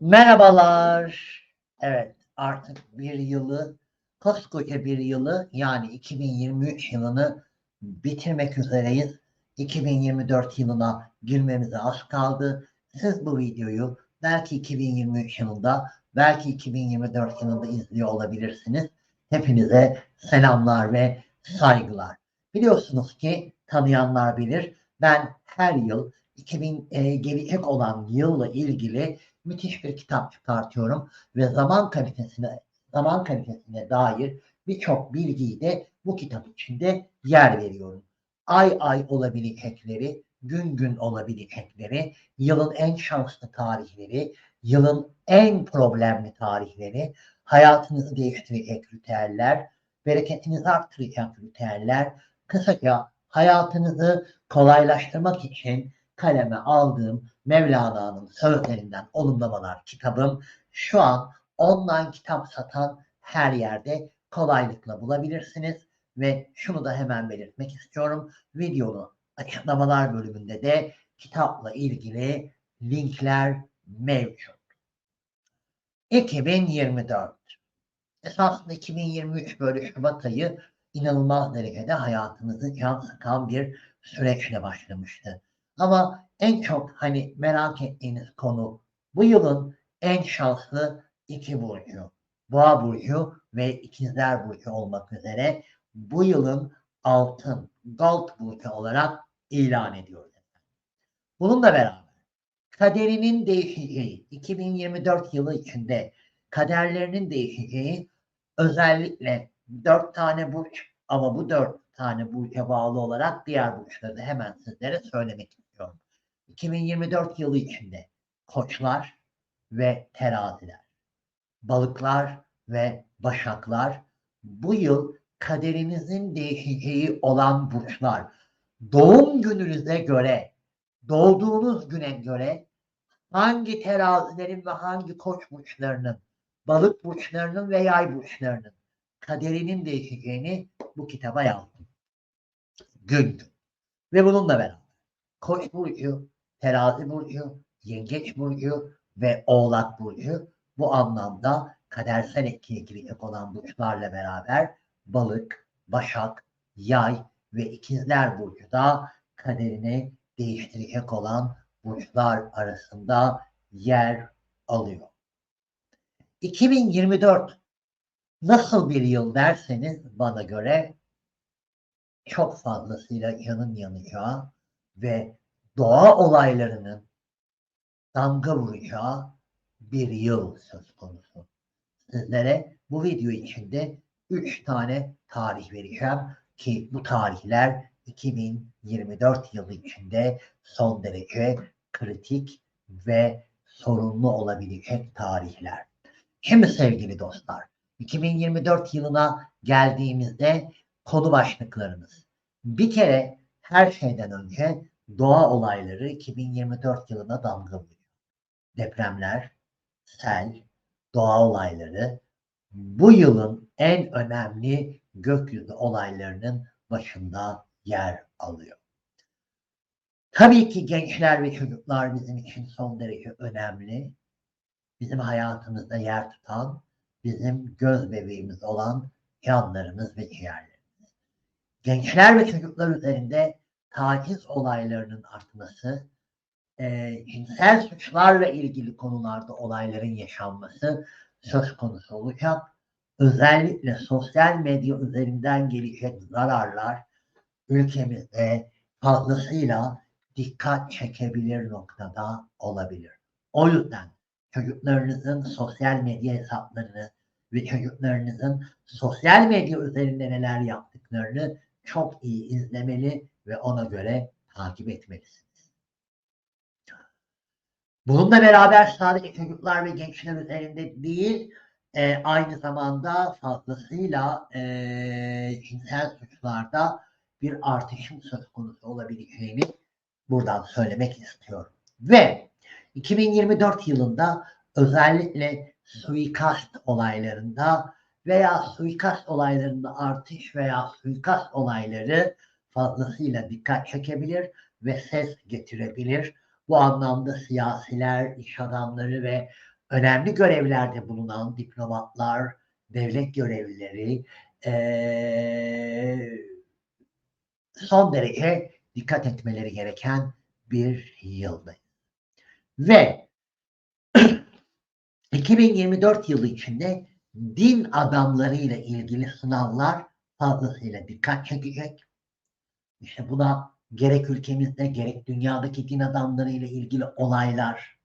Merhabalar. Evet artık bir yılı koskoca bir yılı yani 2023 yılını bitirmek üzereyiz. 2024 yılına girmemize az kaldı. Siz bu videoyu belki 2023 yılında belki 2024 yılında izliyor olabilirsiniz. Hepinize selamlar ve saygılar. Biliyorsunuz ki tanıyanlar bilir. Ben her yıl 2000 e, gelecek olan yılla ilgili müthiş bir kitap çıkartıyorum ve zaman kalitesine zaman kalitesine dair birçok bilgiyi de bu kitap içinde yer veriyorum. Ay ay olabilecekleri, gün gün olabilecekleri, yılın en şanslı tarihleri, yılın en problemli tarihleri, hayatınızı değiştirecek ritüeller, bereketinizi arttıracak ritüeller, kısaca hayatınızı kolaylaştırmak için kaleme aldığım Mevlana'nın sözlerinden olumlamalar kitabım şu an online kitap satan her yerde kolaylıkla bulabilirsiniz. Ve şunu da hemen belirtmek istiyorum. Videonun açıklamalar bölümünde de kitapla ilgili linkler mevcut. 2024 Esasında 2023 böyle Şubat ayı inanılmaz derecede hayatımızı can sıkan bir süreçle başlamıştı. Ama en çok hani merak ettiğiniz konu bu yılın en şanslı iki burcu. Boğa burcu ve ikizler burcu olmak üzere bu yılın altın, gold burcu olarak ilan ediyoruz. Bununla beraber kaderinin değişeceği 2024 yılı içinde kaderlerinin değişeceği özellikle dört tane burç ama bu dört tane burca bağlı olarak diğer burçları da hemen sizlere söylemek. 2024 yılı içinde koçlar ve teraziler, balıklar ve başaklar bu yıl kaderinizin değişeceği olan burçlar. Doğum gününüze göre, doğduğunuz güne göre hangi terazilerin ve hangi koç burçlarının, balık burçlarının ve yay burçlarının kaderinin değişeceğini bu kitaba yazdım. Gün gün. Ve bununla beraber Koç burcu, Terazi burcu, Yengeç burcu ve Oğlak burcu bu anlamda kadersel etkiye girecek olan burçlarla beraber Balık, Başak, Yay ve İkizler burcu da kaderini değiştirecek olan burçlar arasında yer alıyor. 2024 nasıl bir yıl derseniz bana göre çok fazlasıyla yanın yanacağı ve doğa olaylarının damga vuracağı bir yıl söz konusu. Sizlere bu video içinde 3 tane tarih vereceğim ki bu tarihler 2024 yılı içinde son derece kritik ve sorunlu olabilecek tarihler. Şimdi sevgili dostlar, 2024 yılına geldiğimizde konu başlıklarımız. Bir kere her şeyden önce doğa olayları 2024 yılına damga vuruyor. Depremler, sel, doğa olayları bu yılın en önemli gökyüzü olaylarının başında yer alıyor. Tabii ki gençler ve çocuklar bizim için son derece önemli. Bizim hayatımızda yer tutan, bizim göz bebeğimiz olan canlarımız ve ciğerlerimiz. Gençler ve çocuklar üzerinde taciz olaylarının artması, e, cinsel suçlarla ilgili konularda olayların yaşanması söz konusu olacak. Özellikle sosyal medya üzerinden gelecek zararlar ülkemizde fazlasıyla dikkat çekebilir noktada olabilir. O yüzden çocuklarınızın sosyal medya hesaplarını ve çocuklarınızın sosyal medya üzerinde neler yaptıklarını çok iyi izlemeli ve ona göre takip etmelisiniz. Bununla beraber sadece çocuklar ve gençler üzerinde değil, e, aynı zamanda fazlasıyla e, cinsel suçlarda bir artışın söz konusu olabileceğini buradan söylemek istiyorum. Ve 2024 yılında özellikle suikast olaylarında veya suikast olaylarında artış veya suikast olayları fazlasıyla dikkat çekebilir ve ses getirebilir. Bu anlamda siyasiler, iş adamları ve önemli görevlerde bulunan diplomatlar, devlet görevlileri eee, son derece dikkat etmeleri gereken bir yıldayız. Ve 2024 yılı içinde din adamlarıyla ilgili sınavlar fazlasıyla dikkat çekecek. İşte buna gerek ülkemizde gerek dünyadaki din adamlarıyla ilgili olaylar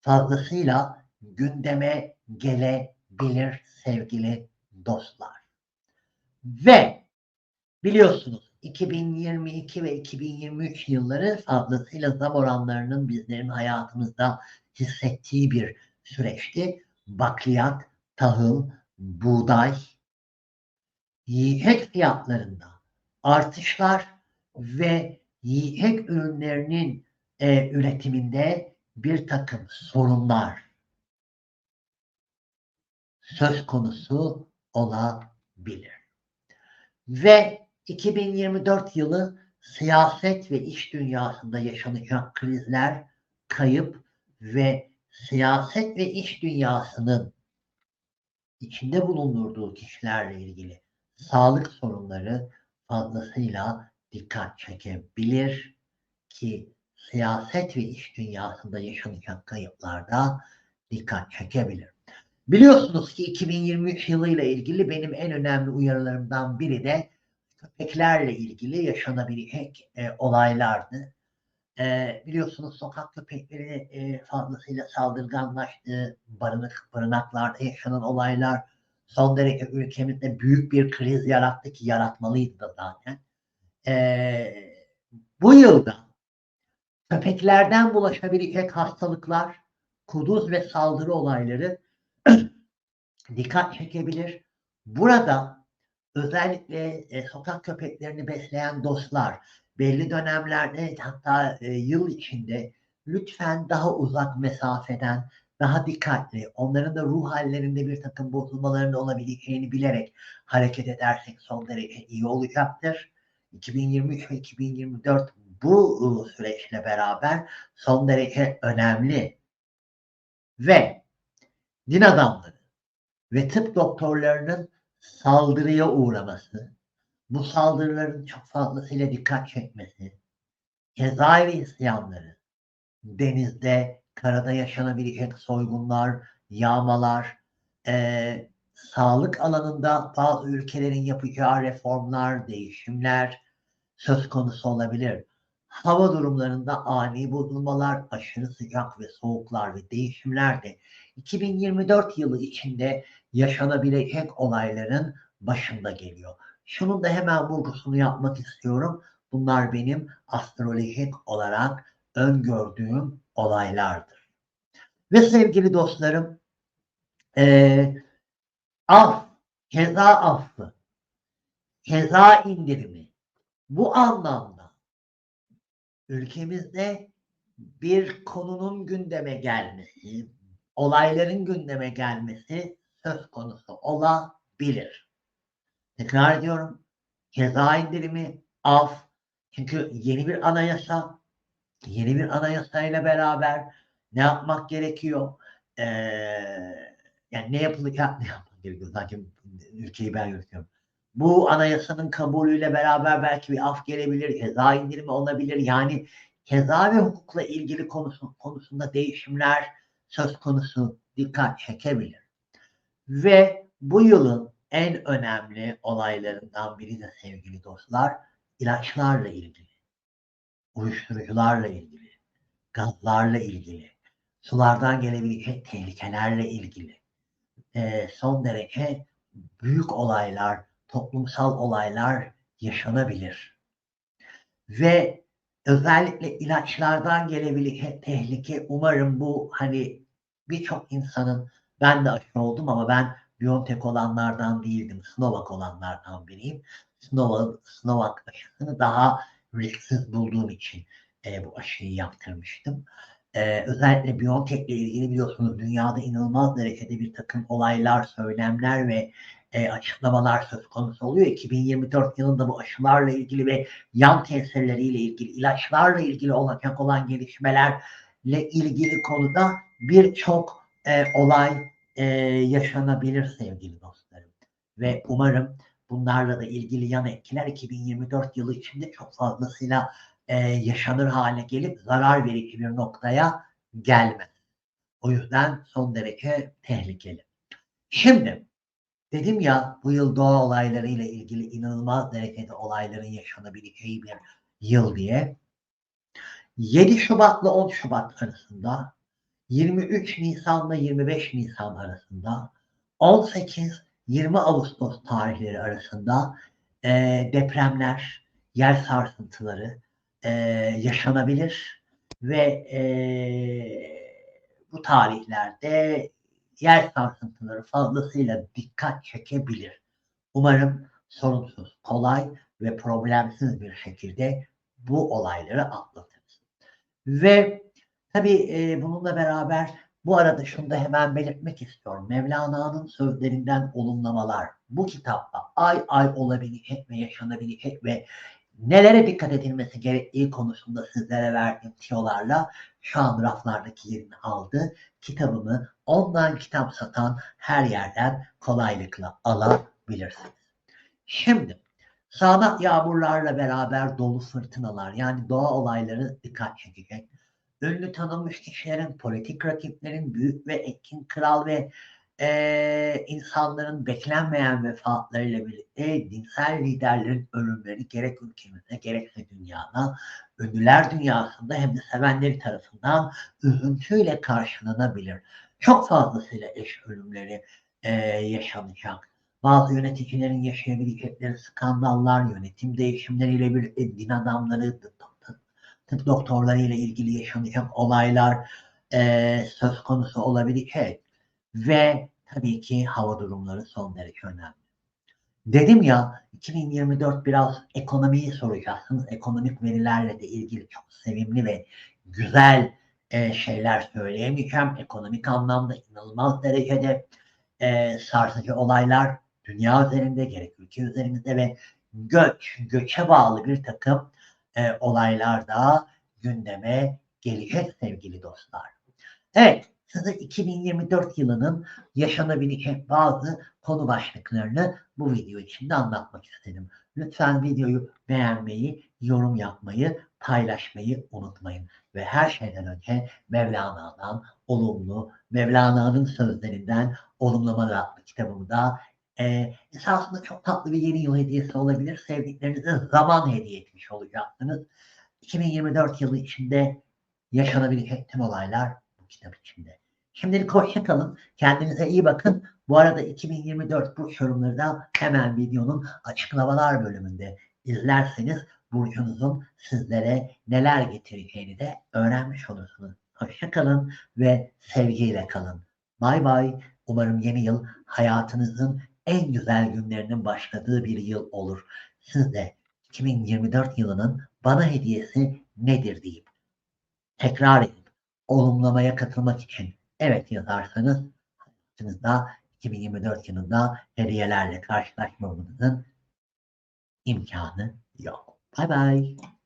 fazlasıyla gündeme gelebilir sevgili dostlar. Ve biliyorsunuz 2022 ve 2023 yılları fazlasıyla zam oranlarının bizlerin hayatımızda hissettiği bir süreçti. Bakliyat, tahıl, buğday, yiyecek fiyatlarında artışlar ve yiyecek ürünlerinin e, üretiminde bir takım sorunlar söz konusu olabilir. Ve 2024 yılı siyaset ve iş dünyasında yaşanacak krizler, kayıp ve siyaset ve iş dünyasının içinde bulundurduğu kişilerle ilgili sağlık sorunları fazlasıyla dikkat çekebilir ki siyaset ve iş dünyasında yaşanacak kayıplarda dikkat çekebilir. Biliyorsunuz ki 2023 yılıyla ilgili benim en önemli uyarılarımdan biri de köpeklerle ilgili yaşanabilecek e, olaylardı. E, biliyorsunuz sokak köpekleri e, fazlasıyla saldırganlaştı. Barınak, barınaklarda yaşanan olaylar son derece ülkemizde büyük bir kriz yarattı ki yaratmalıydı da zaten. E, bu yılda köpeklerden bulaşabilecek hastalıklar, kuduz ve saldırı olayları dikkat çekebilir. Burada özellikle e, sokak köpeklerini besleyen dostlar belli dönemlerde hatta e, yıl içinde lütfen daha uzak mesafeden daha dikkatli, onların da ruh hallerinde bir takım bozulmaların olabileceğini bilerek hareket edersek son derece iyi olacaktır. 2023 ve 2024 bu e, süreçle beraber son derece önemli ve din adamları ve tıp doktorlarının saldırıya uğraması, bu saldırıların çok fazlasıyla dikkat çekmesi, cezaevi isyanları, denizde, karada yaşanabilecek soygunlar, yağmalar, eee, sağlık alanında bazı ülkelerin yapacağı reformlar, değişimler söz konusu olabilir. Hava durumlarında ani bozulmalar, aşırı sıcak ve soğuklar ve değişimler de 2024 yılı içinde yaşanabilecek olayların başında geliyor. Şunun da hemen vurgusunu yapmak istiyorum. Bunlar benim astrolojik olarak öngördüğüm olaylardır. Ve sevgili dostlarım, eee af, ceza affı, ceza indirimi bu anlamda ülkemizde bir konunun gündeme gelmesi, olayların gündeme gelmesi söz konusu olabilir. Tekrar ediyorum. Ceza indirimi, af. Çünkü yeni bir anayasa, yeni bir anayasayla beraber ne yapmak gerekiyor? Ee, yani ne yapılacak, ne yapmak gerekiyor? Sanki ülkeyi ben yönetiyorum. Bu anayasanın kabulüyle beraber belki bir af gelebilir, ceza indirimi olabilir. Yani ceza ve hukukla ilgili konusu, konusunda değişimler söz konusu dikkat çekebilir. Ve bu yılın en önemli olaylarından biri de sevgili dostlar ilaçlarla ilgili, uyuşturucularla ilgili, gazlarla ilgili, sulardan gelebilecek tehlikelerle ilgili e, son derece büyük olaylar, toplumsal olaylar yaşanabilir. Ve özellikle ilaçlardan gelebilecek tehlike umarım bu hani birçok insanın ben de aşı oldum ama ben Biontech olanlardan değildim. Sinovac olanlardan biriyim. Sinovac, Sinovac aşısını daha risksiz bulduğum için e, bu aşıyı yaptırmıştım. E, özellikle Biontech ile ilgili biliyorsunuz dünyada inanılmaz derecede bir takım olaylar, söylemler ve e, açıklamalar söz konusu oluyor. 2024 yılında bu aşılarla ilgili ve yan tesirleriyle ilgili, ilaçlarla ilgili olacak olan gelişmelerle ilgili konuda birçok e, olay e, yaşanabilir sevgili dostlarım. Ve umarım bunlarla da ilgili yan etkiler 2024 yılı içinde çok fazlasıyla e, yaşanır hale gelip zarar verici bir noktaya gelmez. O yüzden son derece tehlikeli. Şimdi dedim ya bu yıl doğa olaylarıyla ilgili inanılmaz derecede olayların yaşanabileceği bir yıl diye. 7 Şubat'la 10 Şubat arasında 23 Nisan'la 25 Nisan arasında 18-20 Ağustos tarihleri arasında e, depremler, yer sarsıntıları e, yaşanabilir ve e, bu tarihlerde yer sarsıntıları fazlasıyla dikkat çekebilir. Umarım sorunsuz, kolay ve problemsiz bir şekilde bu olayları atlatırız. Ve tabii e, bununla beraber bu arada şunu da hemen belirtmek istiyorum. Mevlana'nın sözlerinden olumlamalar bu kitapta ay ay olabilecek ve yaşanabilecek ve nelere dikkat edilmesi gerektiği konusunda sizlere verdiğim tiyolarla şu an raflardaki yerini aldı. Kitabımı online kitap satan her yerden kolaylıkla alabilirsiniz. Şimdi sağanak yağmurlarla beraber dolu fırtınalar yani doğa olayları dikkat çekecek. Ünlü tanınmış kişilerin, politik rakiplerin, büyük ve etkin kral ve e, insanların beklenmeyen vefatlarıyla birlikte dinsel liderlerin ölümleri gerek ülkemizde gerekse dünyada ünlüler dünyasında hem de sevenleri tarafından üzüntüyle karşılanabilir. Çok fazlasıyla eş ölümleri e, yaşanacak. Bazı yöneticilerin yaşayabilecekleri skandallar, yönetim değişimleriyle birlikte din adamları, tıp doktorlarıyla ilgili yaşanacak olaylar e, söz konusu olabilecek ve tabii ki hava durumları son derece önemli. Dedim ya 2024 biraz ekonomiyi soracaksınız. Ekonomik verilerle de ilgili çok sevimli ve güzel e, şeyler söyleyemeyeceğim. Ekonomik anlamda inanılmaz derecede e, sarsıcı olaylar dünya üzerinde gerek ülke üzerimizde ve göç, göçe bağlı bir takım e, olaylar da gündeme gelecek sevgili dostlar. Evet, size 2024 yılının yaşanabilecek bazı konu başlıklarını bu video içinde anlatmak istedim. Lütfen videoyu beğenmeyi, yorum yapmayı, paylaşmayı unutmayın. Ve her şeyden önce Mevlana'dan olumlu, Mevlana'nın sözlerinden olumlamalar adlı kitabımı da e, esasında çok tatlı bir yeni yıl hediyesi olabilir. Sevdiklerinize zaman hediye etmiş olacaksınız. 2024 yılı içinde yaşanabilecek tüm olaylar bu kitap içinde. Şimdilik hoşça kalın. Kendinize iyi bakın. Bu arada 2024 burç yorumları da hemen videonun açıklamalar bölümünde izlerseniz burcunuzun sizlere neler getireceğini de öğrenmiş olursunuz. Hoşça kalın ve sevgiyle kalın. Bay bay. Umarım yeni yıl hayatınızın en güzel günlerinin başladığı bir yıl olur. Siz de 2024 yılının bana hediyesi nedir deyip tekrar edip olumlamaya katılmak için evet yazarsanız hayatınızda 2024 yılında hediyelerle karşılaşmamanızın imkanı yok. Bye bye.